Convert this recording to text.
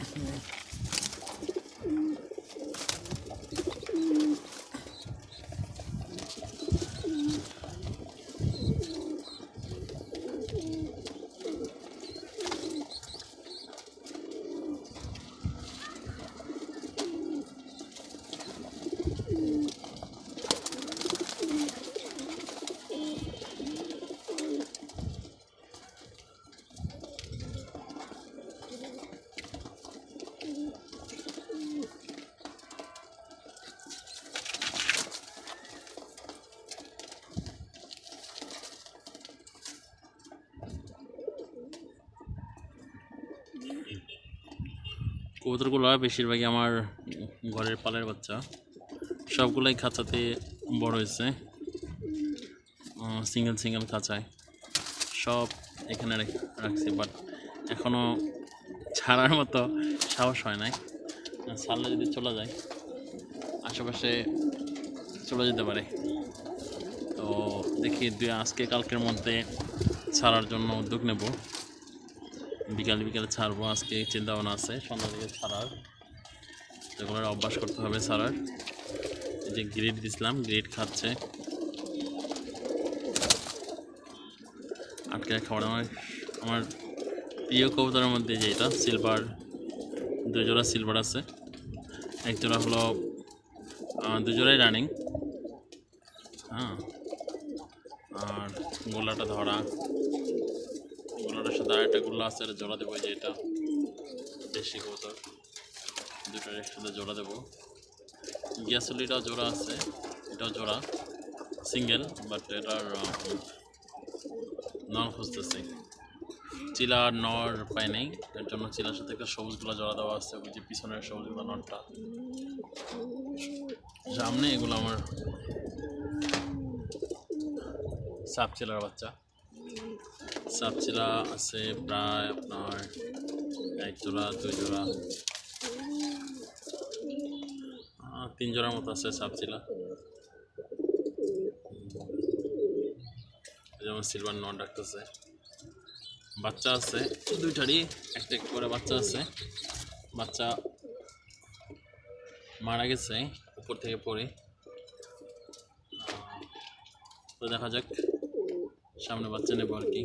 Evet. কবুতরগুলো বেশিরভাগই আমার ঘরের পালের বাচ্চা। সবগুলাই খাঁচাতে বড় হয়েছে। সিঙ্গেল সিঙ্গেল খাঁচায়। সব এখানে রেখ- রাখছি বাট এখনও ছাড়ার মতো সাহস হয় নাই। ছাড়লে যদি চলে যায়, আশেপাশে চলে যেতে পারে। তো দেখি দুই আজকে কালকের মধ্যে ছাড়ার জন্য উদ্যোগ নেব। বিকাল বিকালে ছাড়বো আজকে চিন্তা ভাবনা আছে সন্ধ্যা দিকে ছাড়ার। যেগুলোর অভ্যাস করতে হবে ছাড়ার। যে গ্রিড দিছিলাম গ্রিড খাচ্ছে। আটকে খাবার আমার আমার প্রিয় কবুতরের মধ্যে যে এটা সিলভার দুজোড়া সিলভার আছে। এক জোড়া হলো আহ, দুই জোড়াই রানিং হ্যাঁ। আর গোলাটা ধরা। গোলাটার সাথে আরেকটা গোল্লা আছে, এটা জোড়া দেবো যে এটা দেশি কবুতর। দুটোর একসাথে জোড়া দেবো। গ্যাসলিটাও জোড়া আছে, এটাও জোড়া, সিঙ্গেল, বাট এটার নন খুঁজতেছে। চিলা আর নর পাই নেই, এর জন্য চিলার সাথে একটা সবুজগুলো জোড়া দেওয়া আছে, ওই যে পিছনের সবুজগুলো নটটা সামনে এগুলো আমার সাপ চিলার বাচ্চা। সাপচিলা আছে প্রায় আপনার এক জোড়া, দুই জোড়া। তিন জোড়ার মতো আছে সাপচিলা যেমন সিলভার নন ডাকতেছে। বাচ্চা আছে, দুইটারই, একটা একটা করে বাচ্চা আছে। বাচ্চা মারা গেছে উপর থেকে পড়ে। তো দেখা যাক, সামনে বাচ্চা নেব আর কি।